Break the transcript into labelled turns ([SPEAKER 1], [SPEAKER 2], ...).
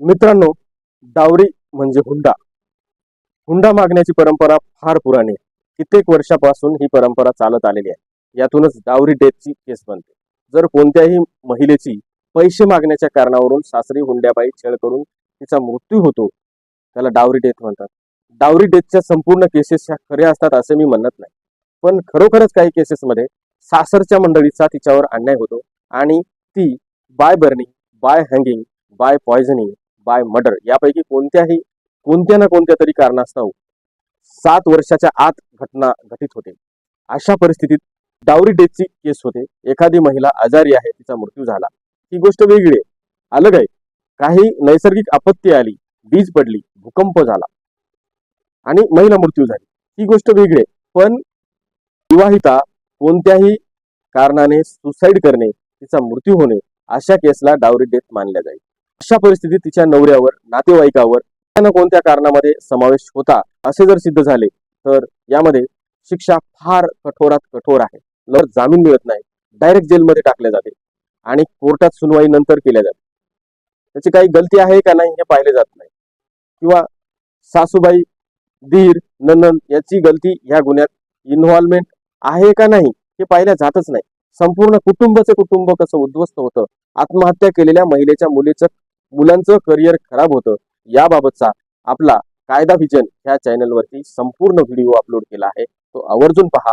[SPEAKER 1] मित्रांनो डावरी म्हणजे हुंडा. हुंडा मागण्याची परंपरा फार पुराणी आहे. कित्येक वर्षापासून ही परंपरा चालत आलेली आहे. यातूनच डावरी डेथची केस बनते. जर कोणत्याही महिलेची पैसे मागण्याच्या कारणावरून सासरी हुंड्याबाई छळ करून तिचा मृत्यू होतो त्याला डावरी डेथ म्हणतात. डावरी डेथच्या संपूर्ण केसेस ह्या खऱ्या असतात असे मी म्हणत नाही. पण खरोखरच काही केसेसमध्ये सासरच्या मंडळीचा तिच्यावर अन्याय होतो आणि ती by burning by hanging by poisoning by murder यापैकी कोणत्याही कोणत्या ना कोणत्या तरी कारणास्तव सात वर्षाच्या आत घटना घटित होते. अशा परिस्थितीत डावरी डेथची केस होते. एखादी महिला आजारी आहे तिचा मृत्यू झाला. ही गोष्ट वेगळी आहे. अलग आहे. काही नैसर्गिक आपत्ती आली वीज पडली भूकंप झाला आणि महिला मृत्यू झाली. ही गोष्ट वेगळी आहे. पण विवाहिता कोणत्याही कारणाने सुसाईड करणे तिचा मृत्यू होणे अशा केसला डावरी डेथ मानल्या जाईल. अशा परिस्थितीत तिच्या नवऱ्यावर नातेवाईकावर कोणत्या ना कोणत्या कारणामध्ये समावेश होता असे जर सिद्ध झाले तर यामध्ये शिक्षा फार कठोरात कठोर आहे. लर जामीन मिळत नाही डायरेक्ट जेलमध्ये टाकले जाते आणि कोर्टात सुनवाई नंतर केल्या जाते. त्याची काही गलती आहे का नाही हे पाहिले जात नाही. किंवा सासूबाई धीर नंदन याची गलती ह्या गुन्ह्यात इन्व्हॉल्वमेंट आहे का नाही हे पाहिल्या जातच नाही. संपूर्ण कुटुंबाचे कुटुंब कसं उद्ध्वस्त होतं आत्महत्या केलेल्या महिलेच्या मुलीचं मुलांचं करिअर खराब होतं याबाबतचा आपला कायदा व्हिजन ह्या चॅनलवरती संपूर्ण व्हिडिओ अपलोड केला आहे. तो आवर्जून पहा.